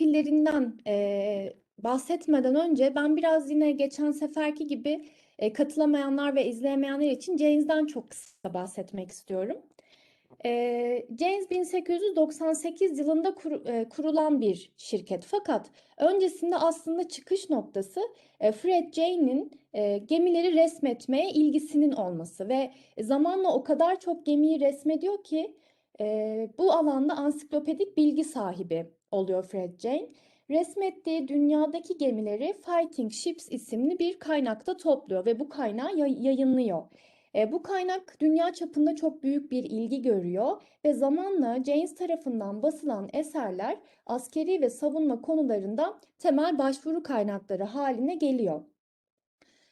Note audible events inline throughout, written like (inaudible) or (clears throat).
profillerinden e, bahsetmeden önce ben biraz yine geçen seferki gibi e, katılamayanlar ve izleyemeyenler için James'den çok kısa bahsetmek istiyorum. E, James 1898 yılında kur- e, kurulan bir şirket fakat öncesinde aslında çıkış noktası e, Fred Jane'in e, gemileri resmetmeye ilgisinin olması ve zamanla o kadar çok gemiyi resmediyor ki e, bu alanda ansiklopedik bilgi sahibi oluyor Fred Jane. Resmettiği dünyadaki gemileri Fighting Ships isimli bir kaynakta topluyor ve bu kaynağı yay- yayınlıyor. E, bu kaynak dünya çapında çok büyük bir ilgi görüyor ve zamanla James tarafından basılan eserler askeri ve savunma konularında temel başvuru kaynakları haline geliyor.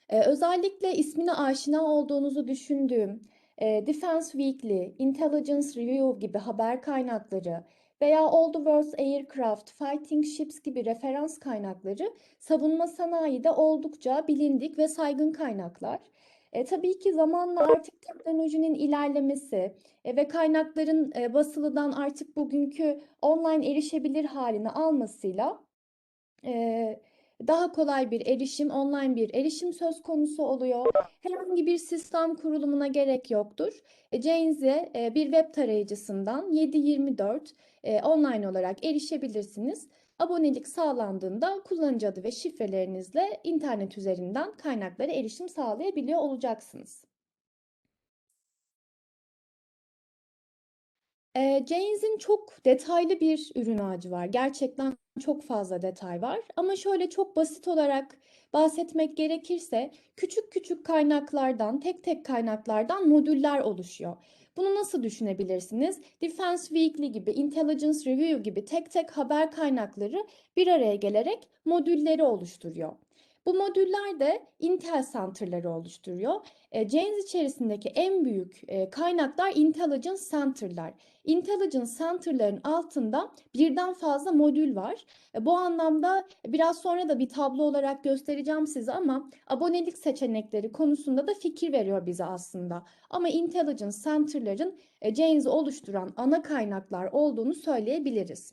Ee, özellikle ismine aşina olduğunuzu düşündüğüm e, Defense Weekly, Intelligence Review gibi haber kaynakları veya All the World's Aircraft, Fighting Ships gibi referans kaynakları savunma sanayide oldukça bilindik ve saygın kaynaklar. E, tabii ki zamanla artık teknolojinin ilerlemesi e, ve kaynakların e, basılıdan artık bugünkü online erişebilir haline almasıyla e, daha kolay bir erişim, online bir erişim söz konusu oluyor. Herhangi bir sistem kurulumuna gerek yoktur. E, James'e e, bir web tarayıcısından 7/24 e, online olarak erişebilirsiniz. Abonelik sağlandığında kullanıcı adı ve şifrelerinizle internet üzerinden kaynaklara erişim sağlayabiliyor olacaksınız. E, James'in çok detaylı bir ürün ağacı var. Gerçekten çok fazla detay var. Ama şöyle çok basit olarak bahsetmek gerekirse küçük küçük kaynaklardan, tek tek kaynaklardan modüller oluşuyor. Bunu nasıl düşünebilirsiniz? Defense Weekly gibi, Intelligence Review gibi tek tek haber kaynakları bir araya gelerek modülleri oluşturuyor. Bu modüller de Intel Center'ları oluşturuyor. E, James içerisindeki en büyük e, kaynaklar Intelligence Center'lar. Intelligence Center'ların altında birden fazla modül var. E, Bu anlamda biraz sonra da bir tablo olarak göstereceğim size ama abonelik seçenekleri konusunda da fikir veriyor bize aslında. Ama Intelligence Center'ların e, James'i oluşturan ana kaynaklar olduğunu söyleyebiliriz.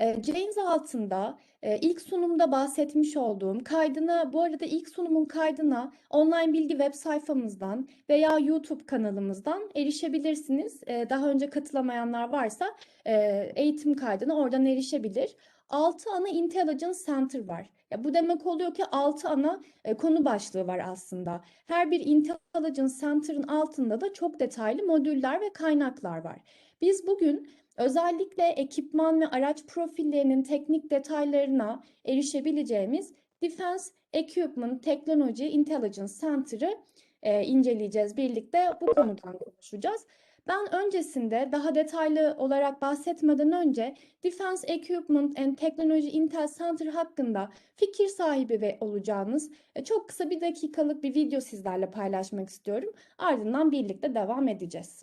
E, James altında e, ilk sunumda bahsetmiş olduğum kaydına, bu arada ilk sunumun kaydına online bilgi web sayfamızdan veya YouTube kanalımızdan erişebilirsiniz. E, Daha önce katılamayanlar varsa e, eğitim kaydına oradan erişebilir. 6 ana Intelligence Center var. Ya bu demek oluyor ki 6 ana e, konu başlığı var aslında. Her bir Intelligence Center'ın altında da çok detaylı modüller ve kaynaklar var. Biz bugün özellikle ekipman ve araç profillerinin teknik detaylarına erişebileceğimiz Defense Equipment Technology Intelligence Center'ı e, inceleyeceğiz birlikte. Bu konudan konuşacağız. Ben öncesinde daha detaylı olarak bahsetmeden önce Defense Equipment and Technology Intel Center hakkında fikir sahibi ve olacağınız e, çok kısa bir dakikalık bir video sizlerle paylaşmak istiyorum. Ardından birlikte devam edeceğiz.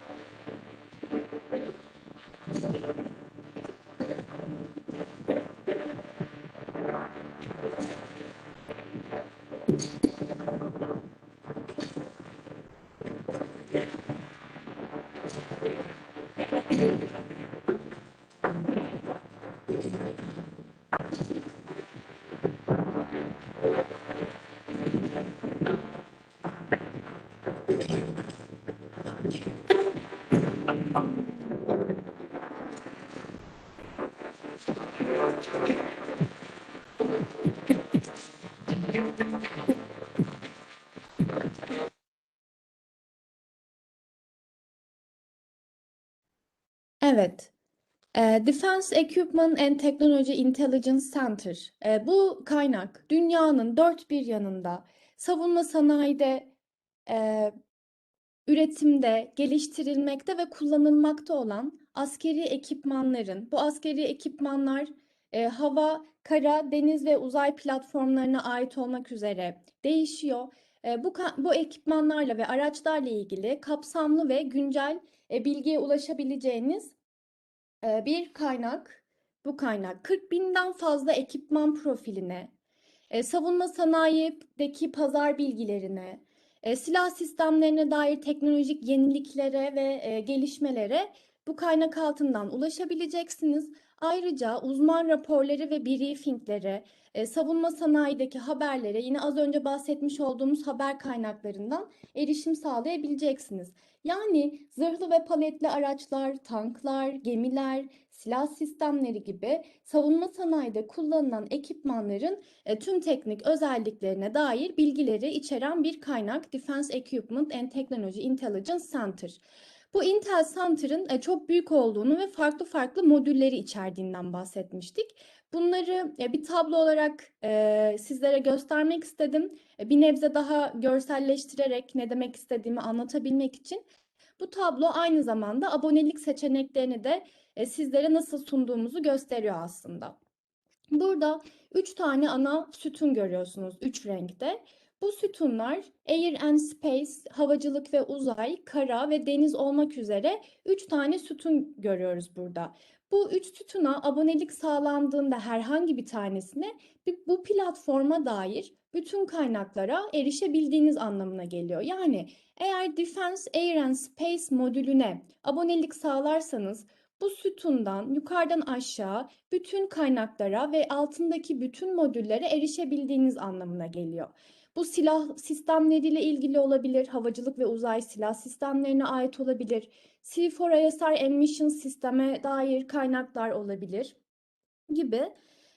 Evet. E, Defense Equipment and Technology Intelligence Center. E, bu kaynak dünyanın dört bir yanında savunma sanayide, e, üretimde, geliştirilmekte ve kullanılmakta olan askeri ekipmanların, bu askeri ekipmanlar e, hava, kara, deniz ve uzay platformlarına ait olmak üzere değişiyor. E, bu, bu ekipmanlarla ve araçlarla ilgili kapsamlı ve güncel e, bilgiye ulaşabileceğiniz bir kaynak. Bu kaynak 40 binden fazla ekipman profiline, savunma sanayideki pazar bilgilerine, silah sistemlerine dair teknolojik yeniliklere ve gelişmelere bu kaynak altından ulaşabileceksiniz. Ayrıca uzman raporları ve briefingleri, savunma sanayideki haberlere yine az önce bahsetmiş olduğumuz haber kaynaklarından erişim sağlayabileceksiniz. Yani zırhlı ve paletli araçlar, tanklar, gemiler, silah sistemleri gibi savunma sanayide kullanılan ekipmanların e, tüm teknik özelliklerine dair bilgileri içeren bir kaynak Defense Equipment and Technology Intelligence Center. Bu Intel Center'ın e, çok büyük olduğunu ve farklı farklı modülleri içerdiğinden bahsetmiştik. Bunları e, bir tablo olarak e, sizlere göstermek istedim. E, bir nebze daha görselleştirerek ne demek istediğimi anlatabilmek için. Bu tablo aynı zamanda abonelik seçeneklerini de sizlere nasıl sunduğumuzu gösteriyor aslında. Burada üç tane ana sütun görüyorsunuz, üç renkte. Bu sütunlar Air and Space, havacılık ve uzay, kara ve deniz olmak üzere üç tane sütun görüyoruz burada. Bu üç sütuna abonelik sağlandığında herhangi bir tanesine bu platforma dair bütün kaynaklara erişebildiğiniz anlamına geliyor. Yani eğer Defense Air and Space modülüne abonelik sağlarsanız bu sütundan yukarıdan aşağı bütün kaynaklara ve altındaki bütün modüllere erişebildiğiniz anlamına geliyor. Bu silah sistemleriyle ilgili olabilir, havacılık ve uzay silah sistemlerine ait olabilir, C4ISR emission sisteme dair kaynaklar olabilir gibi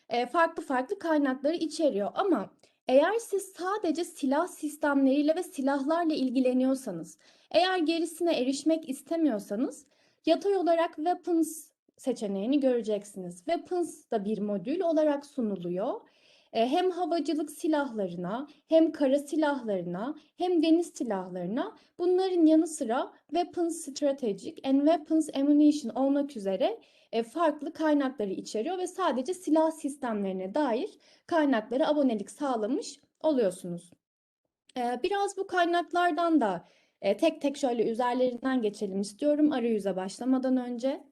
e, farklı farklı kaynakları içeriyor. Ama eğer siz sadece silah sistemleriyle ve silahlarla ilgileniyorsanız, eğer gerisine erişmek istemiyorsanız yatay olarak Weapons seçeneğini göreceksiniz. Weapons da bir modül olarak sunuluyor. E, Hem havacılık silahlarına, hem kara silahlarına, hem deniz silahlarına bunların yanı sıra Weapons Strategic and Weapons Ammunition olmak üzere e, farklı kaynakları içeriyor ve sadece silah sistemlerine dair kaynaklara abonelik sağlamış oluyorsunuz. E, Biraz bu kaynaklardan da tek tek şöyle üzerlerinden geçelim istiyorum arayüze başlamadan önce.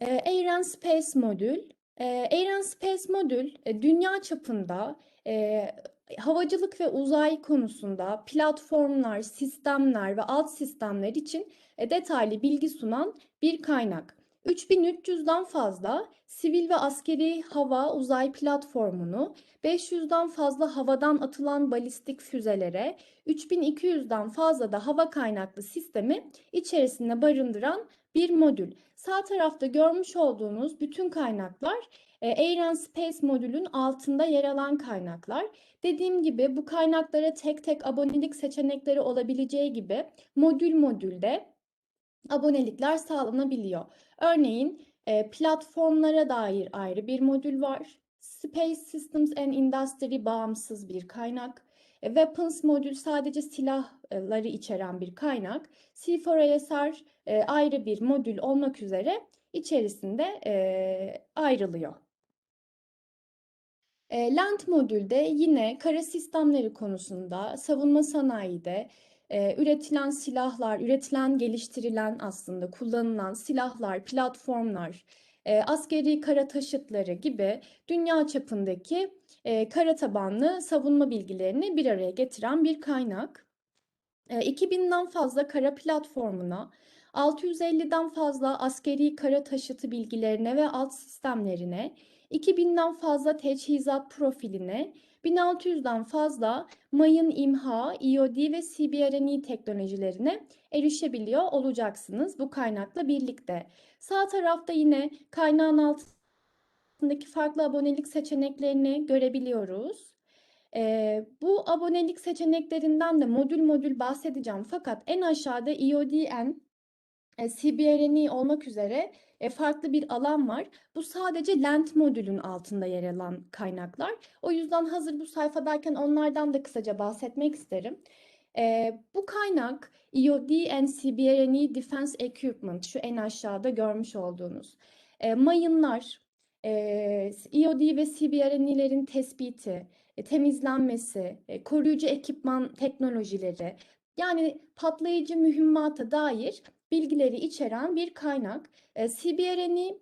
Air Space modül. E, and Space modül e, dünya çapında e, havacılık ve uzay konusunda platformlar, sistemler ve alt sistemler için e, detaylı bilgi sunan bir kaynak. 3300'den fazla sivil ve askeri hava uzay platformunu, 500'den fazla havadan atılan balistik füzelere, 3200'den fazla da hava kaynaklı sistemi içerisinde barındıran bir modül. Sağ tarafta görmüş olduğunuz bütün kaynaklar e, Air and Space modülün altında yer alan kaynaklar. Dediğim gibi bu kaynaklara tek tek abonelik seçenekleri olabileceği gibi modül modülde abonelikler sağlanabiliyor. Örneğin e, platformlara dair ayrı bir modül var. Space Systems and Industry bağımsız bir kaynak. E, Weapons modül sadece silahları içeren bir kaynak. C4ISR e, ayrı bir modül olmak üzere içerisinde e, ayrılıyor. Land modülde yine kara sistemleri konusunda savunma sanayide üretilen silahlar, üretilen, geliştirilen aslında kullanılan silahlar, platformlar, e, askeri kara taşıtları gibi dünya çapındaki e, kara tabanlı savunma bilgilerini bir araya getiren bir kaynak. E, 2000'den fazla kara platformuna, 650'den fazla askeri kara taşıtı bilgilerine ve alt sistemlerine, 2000'den fazla teçhizat profiline, 1600'den fazla mayın imha, IOD ve CBRNE teknolojilerine erişebiliyor olacaksınız bu kaynakla birlikte. Sağ tarafta yine kaynağın altındaki farklı abonelik seçeneklerini görebiliyoruz. Ee, bu abonelik seçeneklerinden de modül modül bahsedeceğim. Fakat en aşağıda IODN, e, CBRNE olmak üzere e, farklı bir alan var. Bu sadece Lent modülün altında yer alan kaynaklar. O yüzden hazır bu sayfadayken onlardan da kısaca bahsetmek isterim. Ee, bu kaynak EOD and CBRNE Defense Equipment şu en aşağıda görmüş olduğunuz e, mayınlar, e, EOD ve CBRNE'lerin tespiti, e, temizlenmesi, e, koruyucu ekipman teknolojileri yani patlayıcı mühimmata dair bilgileri içeren bir kaynak. E, CBRNE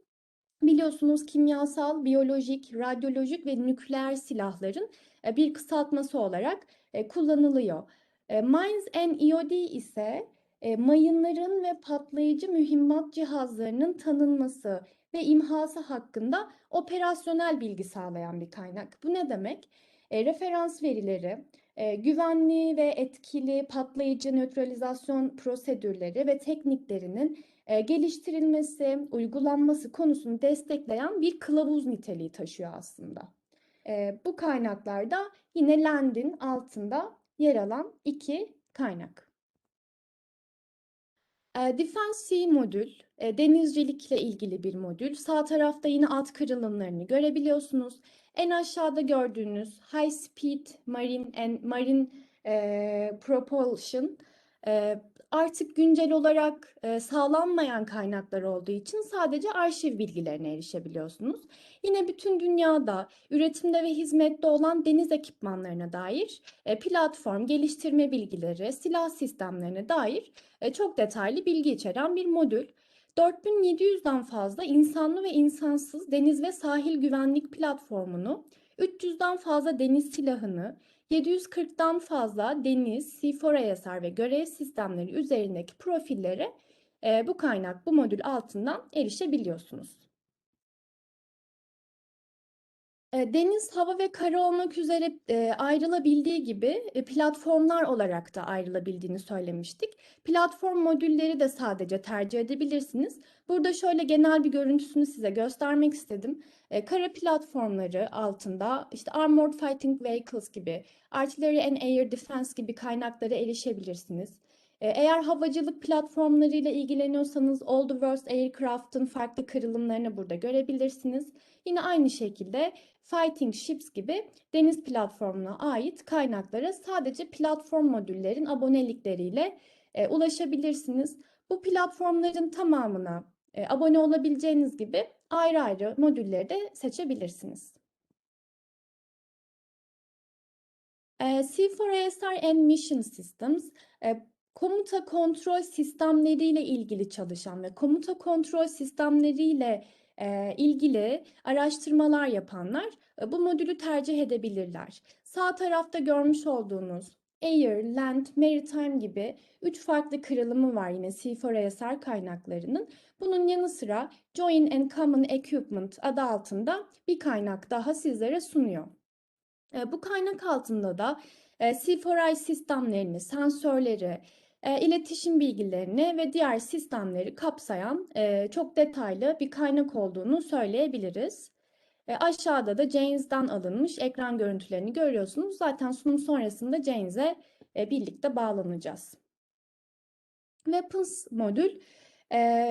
biliyorsunuz kimyasal, biyolojik, radyolojik ve nükleer silahların e, bir kısaltması olarak e, kullanılıyor. E, Mines and EOD ise mayınların ve patlayıcı mühimmat cihazlarının tanınması ve imhası hakkında operasyonel bilgi sağlayan bir kaynak. Bu ne demek? E, referans verileri, e, güvenli ve etkili patlayıcı nötralizasyon prosedürleri ve tekniklerinin e, geliştirilmesi, uygulanması konusunu destekleyen bir kılavuz niteliği taşıyor aslında. E, bu kaynaklarda yine LAND'in altında yer alan iki kaynak. Defense Sea modül, denizcilikle ilgili bir modül. Sağ tarafta yine alt kırılımlarını görebiliyorsunuz. En aşağıda gördüğünüz High Speed Marine and Marine e, Propulsion e, artık güncel olarak e, sağlanmayan kaynaklar olduğu için sadece arşiv bilgilerine erişebiliyorsunuz. Yine bütün dünyada üretimde ve hizmette olan deniz ekipmanlarına dair e, platform, geliştirme bilgileri, silah sistemlerine dair e, çok detaylı bilgi içeren bir modül. 4700'den fazla insanlı ve insansız deniz ve sahil güvenlik platformunu, 300'den fazla deniz silahını, 740'dan fazla deniz, C4ISR ve görev sistemleri üzerindeki profillere bu kaynak, bu modül altından erişebiliyorsunuz. Deniz, hava ve kara olmak üzere e, ayrılabildiği gibi e, platformlar olarak da ayrılabildiğini söylemiştik. Platform modülleri de sadece tercih edebilirsiniz. Burada şöyle genel bir görüntüsünü size göstermek istedim. Kara platformları altında işte Armored Fighting Vehicles gibi, Artillery and Air Defense gibi kaynaklara erişebilirsiniz. Eğer havacılık platformlarıyla ilgileniyorsanız All the Worst Aircraft'ın farklı kırılımlarını burada görebilirsiniz. Yine aynı şekilde Fighting Ships gibi deniz platformuna ait kaynaklara sadece platform modüllerin abonelikleriyle e, ulaşabilirsiniz. Bu platformların tamamına e, abone olabileceğiniz gibi ayrı ayrı modülleri de seçebilirsiniz. E, C4ISR and Mission Systems e, komuta kontrol sistemleriyle ilgili çalışan ve komuta kontrol sistemleriyle e, ilgili araştırmalar yapanlar e, bu modülü tercih edebilirler. Sağ tarafta görmüş olduğunuz Air, Land, Maritime gibi üç farklı kırılımı var yine C4ISR kaynaklarının. Bunun yanı sıra Join and Common Equipment adı altında bir kaynak daha sizlere sunuyor. E, bu kaynak altında da C4I sistemlerini, sensörleri, e, iletişim bilgilerini ve diğer sistemleri kapsayan e, çok detaylı bir kaynak olduğunu söyleyebiliriz. E, aşağıda da James'den alınmış ekran görüntülerini görüyorsunuz. Zaten sunum sonrasında James'e e, birlikte bağlanacağız. Weapons modül.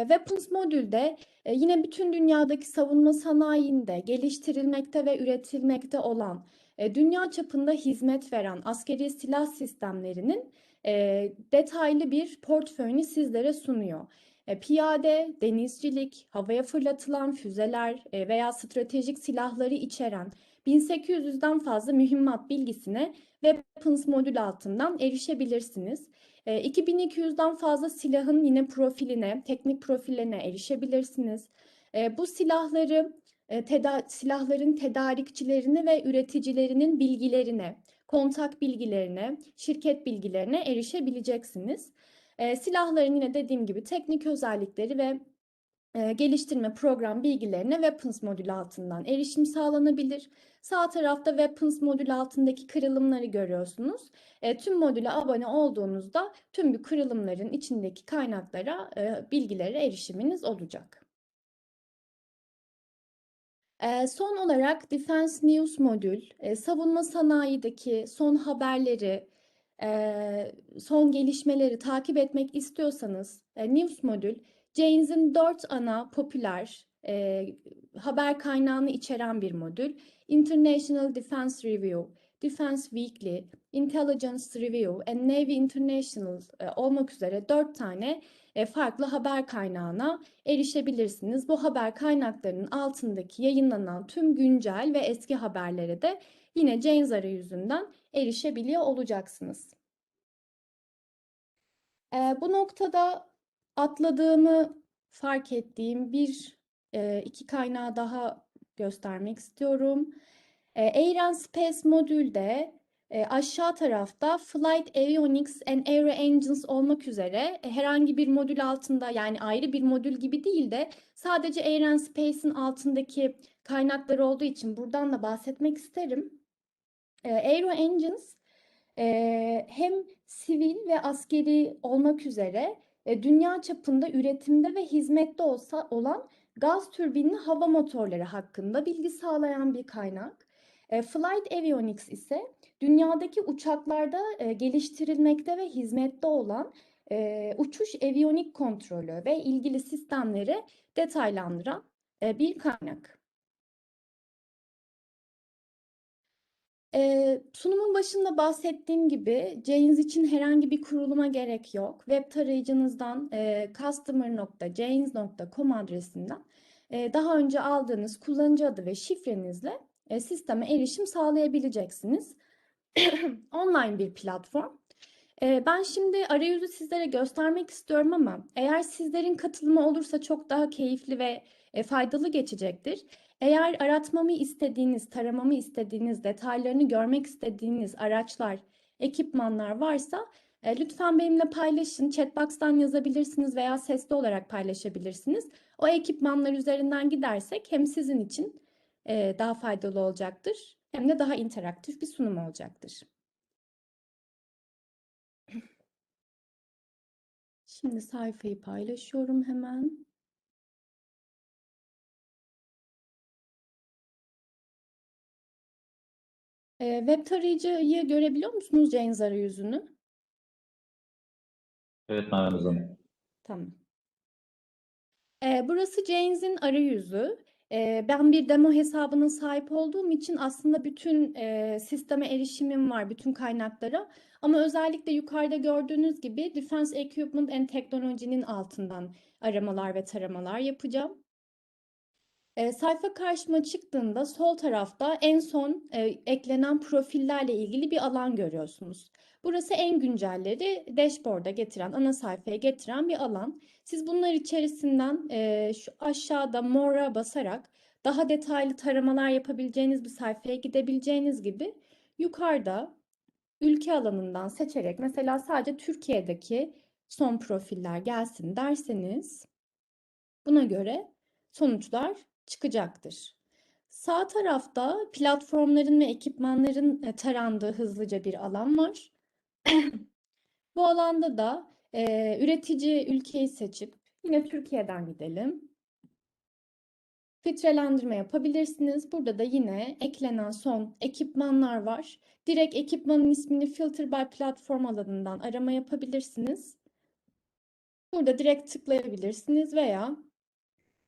Weapons modülde yine bütün dünyadaki savunma sanayinde geliştirilmekte ve üretilmekte olan dünya çapında hizmet veren askeri silah sistemlerinin e, detaylı bir portföyünü sizlere sunuyor. E, piyade, denizcilik, havaya fırlatılan füzeler e, veya stratejik silahları içeren 1800'den fazla mühimmat bilgisine Weapons modül altından erişebilirsiniz. 2200'den fazla silahın yine profiline, teknik profillerine erişebilirsiniz. Bu silahları, teda silahların tedarikçilerini ve üreticilerinin bilgilerine, kontak bilgilerine, şirket bilgilerine erişebileceksiniz. E, silahların yine dediğim gibi teknik özellikleri ve e, geliştirme program bilgilerine Weapons modülü altından erişim sağlanabilir. Sağ tarafta Weapons modülü altındaki kırılımları görüyorsunuz. E, tüm modüle abone olduğunuzda tüm bu kırılımların içindeki kaynaklara, e, bilgilere erişiminiz olacak. Son olarak Defense News modül, savunma sanayideki son haberleri, son gelişmeleri takip etmek istiyorsanız News modül, James'in dört ana popüler haber kaynağını içeren bir modül. International Defense Review, Defense Weekly, Intelligence Review, and Navy International olmak üzere dört tane farklı haber kaynağına erişebilirsiniz. Bu haber kaynaklarının altındaki yayınlanan tüm güncel ve eski haberlere de yine Janes arayüzünden erişebiliyor olacaksınız. E, bu noktada atladığımı fark ettiğim bir e, iki kaynağı daha göstermek istiyorum. E, Air Space modülde e, aşağı tarafta Flight Avionics and Aero Engines olmak üzere e, herhangi bir modül altında yani ayrı bir modül gibi değil de sadece Air Space'in altındaki kaynakları olduğu için buradan da bahsetmek isterim. E, Aero Engines e, hem sivil ve askeri olmak üzere e, dünya çapında üretimde ve hizmette olsa olan gaz türbinli hava motorları hakkında bilgi sağlayan bir kaynak. E, Flight Avionics ise dünyadaki uçaklarda e, geliştirilmekte ve hizmette olan e, uçuş aviyonik kontrolü ve ilgili sistemleri detaylandıran e, bir kaynak. Ee, sunumun başında bahsettiğim gibi Janes için herhangi bir kuruluma gerek yok. Web tarayıcınızdan e, customer.janes.com adresinden e, daha önce aldığınız kullanıcı adı ve şifrenizle e, sisteme erişim sağlayabileceksiniz. (clears throat) Online bir platform. Ben şimdi arayüzü sizlere göstermek istiyorum ama eğer sizlerin katılımı olursa çok daha keyifli ve e, faydalı geçecektir. Eğer aratmamı istediğiniz, taramamı istediğiniz, detaylarını görmek istediğiniz araçlar, ekipmanlar varsa e, lütfen benimle paylaşın. Chatbox'tan yazabilirsiniz veya sesli olarak paylaşabilirsiniz. O ekipmanlar üzerinden gidersek hem sizin için e, daha faydalı olacaktır hem de daha interaktif bir sunum olacaktır. Şimdi sayfayı paylaşıyorum hemen. Ee, web tarayıcıyı görebiliyor musunuz Janes arayüzünü? Evet Merve Hanım. Tamam. Ee, burası Janes'in arayüzü. Ee, ben bir demo hesabına sahip olduğum için aslında bütün e, sisteme erişimim var, bütün kaynaklara. Ama özellikle yukarıda gördüğünüz gibi Defense Equipment and Technology'nin altından aramalar ve taramalar yapacağım. E, sayfa karşıma çıktığında sol tarafta en son e, eklenen profillerle ilgili bir alan görüyorsunuz. Burası en güncelleri dashboard'a getiren, ana sayfaya getiren bir alan. Siz bunlar içerisinden e, şu aşağıda more'a basarak daha detaylı taramalar yapabileceğiniz bir sayfaya gidebileceğiniz gibi yukarıda ülke alanından seçerek mesela sadece Türkiye'deki son profiller gelsin derseniz buna göre sonuçlar çıkacaktır. Sağ tarafta platformların ve ekipmanların e, tarandığı hızlıca bir alan var. (clears throat) Bu alanda da e, üretici ülkeyi seçip yine Türkiye'den gidelim. Filtrelendirme yapabilirsiniz. Burada da yine eklenen son ekipmanlar var. Direkt ekipmanın ismini Filter by Platform alanından arama yapabilirsiniz. Burada direkt tıklayabilirsiniz veya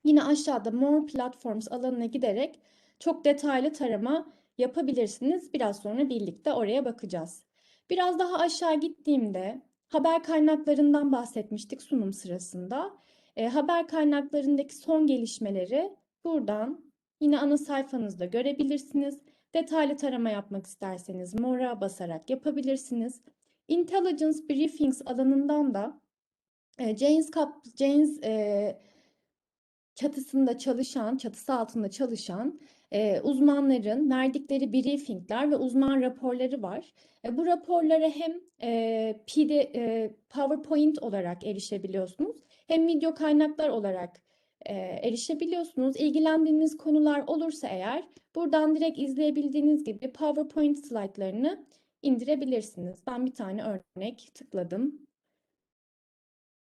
Yine aşağıda More Platforms alanına giderek çok detaylı tarama yapabilirsiniz. Biraz sonra birlikte oraya bakacağız. Biraz daha aşağı gittiğimde haber kaynaklarından bahsetmiştik sunum sırasında. E, haber kaynaklarındaki son gelişmeleri buradan yine ana sayfanızda görebilirsiniz. Detaylı tarama yapmak isterseniz More'a basarak yapabilirsiniz. Intelligence Briefings alanından da e, James, Cap, James e, çatısında çalışan, çatısı altında çalışan e, uzmanların verdikleri briefingler ve uzman raporları var. E, bu raporlara hem e, PD, e, PowerPoint olarak erişebiliyorsunuz hem video kaynaklar olarak e, erişebiliyorsunuz. İlgilendiğiniz konular olursa eğer buradan direkt izleyebildiğiniz gibi PowerPoint slaytlarını indirebilirsiniz. Ben bir tane örnek tıkladım.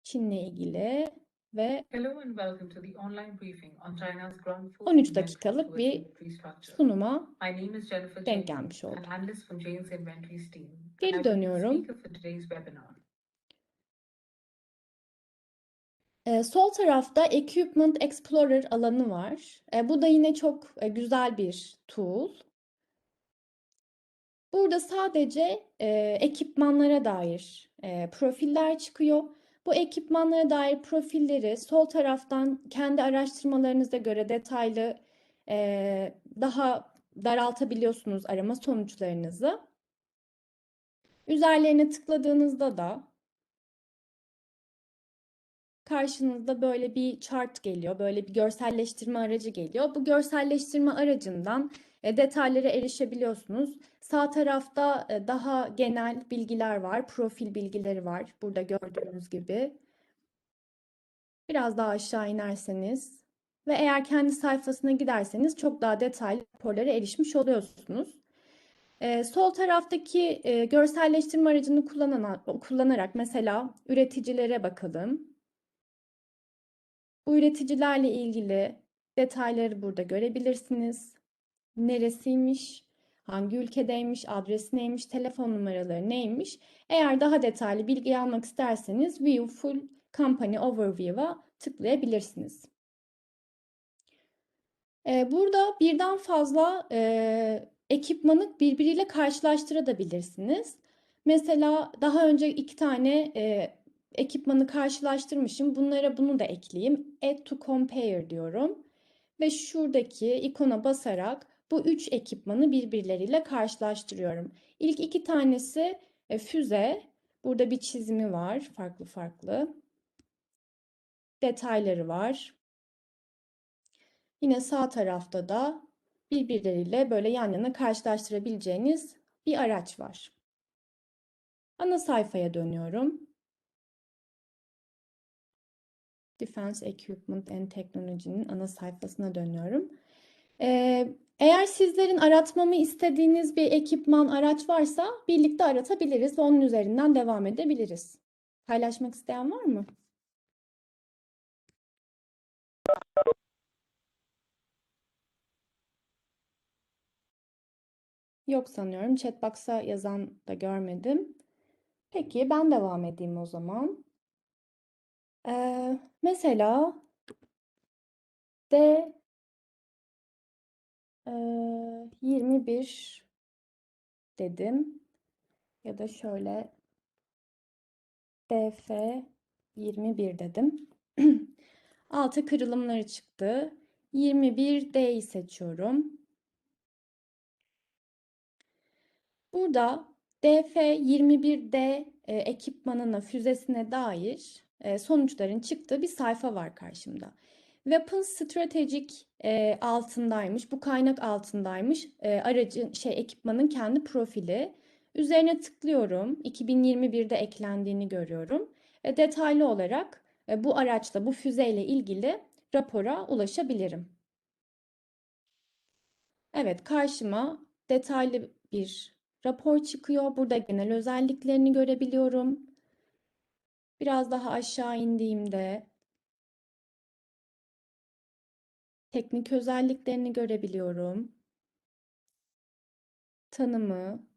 Çin'le ilgili ve Hello and welcome to the online briefing on China's ground force 13 inventory dakikalık bir sunuma denk gelmiş oldum. Geri dönüyorum. Ee, sol tarafta Equipment Explorer alanı var. Ee, bu da yine çok e, güzel bir tool. Burada sadece e, ekipmanlara dair e, profiller çıkıyor. Bu ekipmanlara dair profilleri sol taraftan kendi araştırmalarınıza göre detaylı e, daha daraltabiliyorsunuz arama sonuçlarınızı. Üzerlerine tıkladığınızda da karşınızda böyle bir chart geliyor, böyle bir görselleştirme aracı geliyor. Bu görselleştirme aracından e, detaylara erişebiliyorsunuz. Sağ tarafta e, daha genel bilgiler var, profil bilgileri var. Burada gördüğünüz gibi. Biraz daha aşağı inerseniz ve eğer kendi sayfasına giderseniz çok daha detaylı raporlara erişmiş oluyorsunuz. Ee, sol taraftaki e, görselleştirme aracını kullanan, kullanarak mesela üreticilere bakalım. Bu üreticilerle ilgili detayları burada görebilirsiniz. Neresiymiş, hangi ülkedeymiş, adresi neymiş, telefon numaraları neymiş. Eğer daha detaylı bilgi almak isterseniz View Full Company Overview'a tıklayabilirsiniz. Ee, burada birden fazla e, ekipmanı birbiriyle karşılaştırabilirsiniz. Mesela daha önce iki tane e, ekipmanı karşılaştırmışım. Bunlara bunu da ekleyeyim. Add to compare diyorum. Ve şuradaki ikona basarak bu üç ekipmanı birbirleriyle karşılaştırıyorum. İlk iki tanesi e, füze. Burada bir çizimi var farklı farklı. Detayları var. Yine sağ tarafta da birbirleriyle böyle yan yana karşılaştırabileceğiniz bir araç var. Ana sayfaya dönüyorum. Defense Equipment and Technology'nin ana sayfasına dönüyorum. Eğer sizlerin aratmamı istediğiniz bir ekipman, araç varsa birlikte aratabiliriz ve onun üzerinden devam edebiliriz. Paylaşmak isteyen var mı? Yok sanıyorum. Chatbox'a yazan da görmedim. Peki ben devam edeyim o zaman. Ee, mesela D e, 21 dedim. Ya da şöyle DF 21 dedim. (clears throat) Altı kırılımları çıktı. 21D'yi seçiyorum. Burada DF21D e, ekipmanına, füzesine dair sonuçların çıktığı bir sayfa var karşımda. Weapons Strategic e, altındaymış, bu kaynak altındaymış e, aracın şey ekipmanın kendi profili. Üzerine tıklıyorum. 2021'de eklendiğini görüyorum. E, detaylı olarak e, bu araçla, bu füzeyle ilgili rapora ulaşabilirim. Evet, karşıma detaylı bir rapor çıkıyor. Burada genel özelliklerini görebiliyorum. Biraz daha aşağı indiğimde teknik özelliklerini görebiliyorum. Tanımı,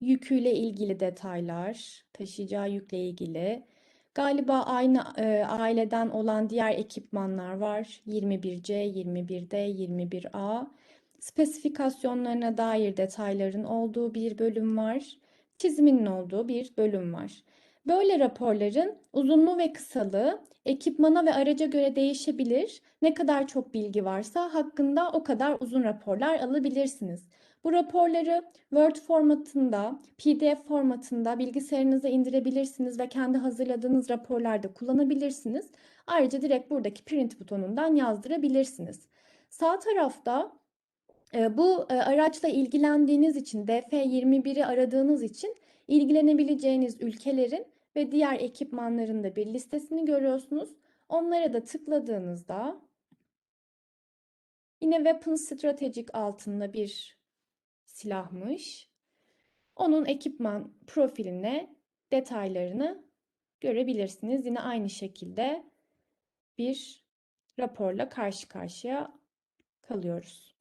yüküyle ilgili detaylar, taşıyacağı yükle ilgili. Galiba aynı e, aileden olan diğer ekipmanlar var. 21C, 21D, 21A. Spesifikasyonlarına dair detayların olduğu bir bölüm var. Çiziminin olduğu bir bölüm var. Böyle raporların uzunluğu ve kısalığı ekipmana ve araca göre değişebilir. Ne kadar çok bilgi varsa hakkında o kadar uzun raporlar alabilirsiniz. Bu raporları Word formatında, PDF formatında bilgisayarınıza indirebilirsiniz ve kendi hazırladığınız raporlarda kullanabilirsiniz. Ayrıca direkt buradaki print butonundan yazdırabilirsiniz. Sağ tarafta e, bu e, araçla ilgilendiğiniz için, DF21'i aradığınız için ilgilenebileceğiniz ülkelerin ve diğer ekipmanların da bir listesini görüyorsunuz. Onlara da tıkladığınızda yine Weapon Strategic altında bir silahmış. Onun ekipman profiline detaylarını görebilirsiniz. Yine aynı şekilde bir raporla karşı karşıya kalıyoruz.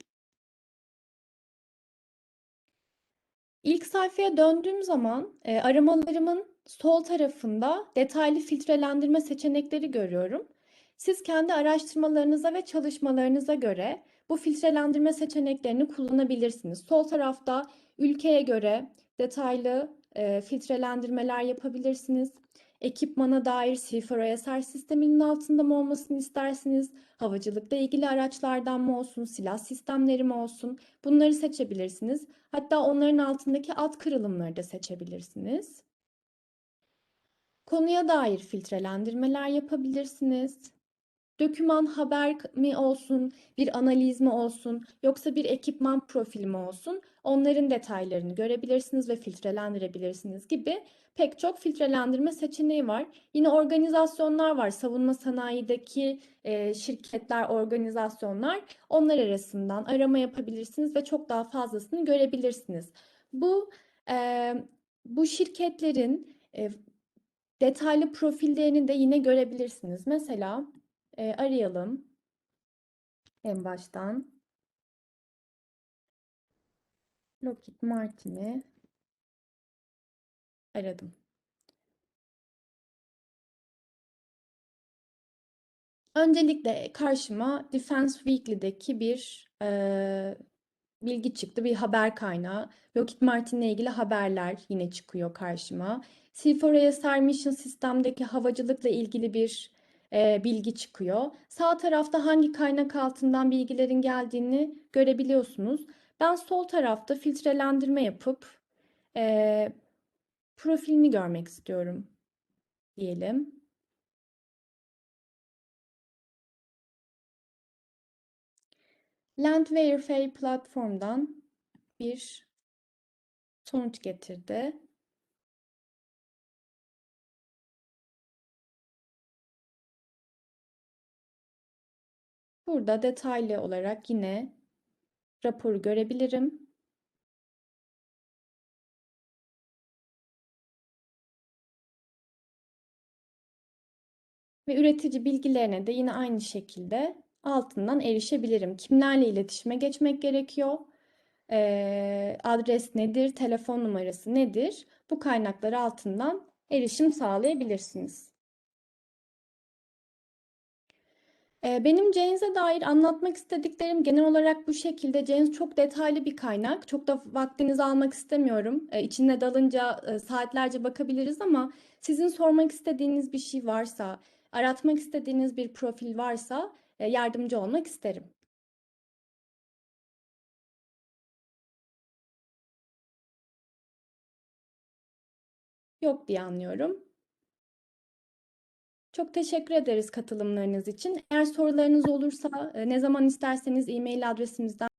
İlk sayfaya döndüğüm zaman e, aramalarımın sol tarafında detaylı filtrelendirme seçenekleri görüyorum. Siz kendi araştırmalarınıza ve çalışmalarınıza göre bu filtrelendirme seçeneklerini kullanabilirsiniz. Sol tarafta ülkeye göre detaylı e, filtrelendirmeler yapabilirsiniz. Ekipmana dair C4ISR sisteminin altında mı olmasını istersiniz? Havacılıkla ilgili araçlardan mı olsun? Silah sistemleri mi olsun? Bunları seçebilirsiniz. Hatta onların altındaki alt kırılımları da seçebilirsiniz. Konuya dair filtrelendirmeler yapabilirsiniz. Doküman haber mi olsun, bir analiz mi olsun, yoksa bir ekipman profili mi olsun, onların detaylarını görebilirsiniz ve filtrelendirebilirsiniz gibi pek çok filtrelendirme seçeneği var. Yine organizasyonlar var, savunma sanayideki e, şirketler, organizasyonlar, onlar arasından arama yapabilirsiniz ve çok daha fazlasını görebilirsiniz. Bu e, bu şirketlerin e, detaylı profillerini de yine görebilirsiniz. Mesela e, arayalım en baştan. Lockheed Martin'i aradım. Öncelikle karşıma Defense Weekly'deki bir e, bilgi çıktı, bir haber kaynağı. Lockheed Martin'le ilgili haberler yine çıkıyor karşıma. C4ISR Mission System'deki havacılıkla ilgili bir e, bilgi çıkıyor. Sağ tarafta hangi kaynak altından bilgilerin geldiğini görebiliyorsunuz. Ben sol tarafta filtrelendirme yapıp e, profilini görmek istiyorum diyelim. Land Verify platformdan bir sonuç getirdi. Burada detaylı olarak yine raporu görebilirim. Ve üretici bilgilerine de yine aynı şekilde altından erişebilirim. Kimlerle iletişime geçmek gerekiyor? Ee, adres nedir? Telefon numarası nedir? Bu kaynaklar altından erişim sağlayabilirsiniz. Benim James'e dair anlatmak istediklerim genel olarak bu şekilde. James çok detaylı bir kaynak. Çok da vaktinizi almak istemiyorum. İçine dalınca e, saatlerce bakabiliriz ama sizin sormak istediğiniz bir şey varsa, aratmak istediğiniz bir profil varsa e, yardımcı olmak isterim. Yok diye anlıyorum. Çok teşekkür ederiz katılımlarınız için. Eğer sorularınız olursa e, ne zaman isterseniz e-mail adresimizden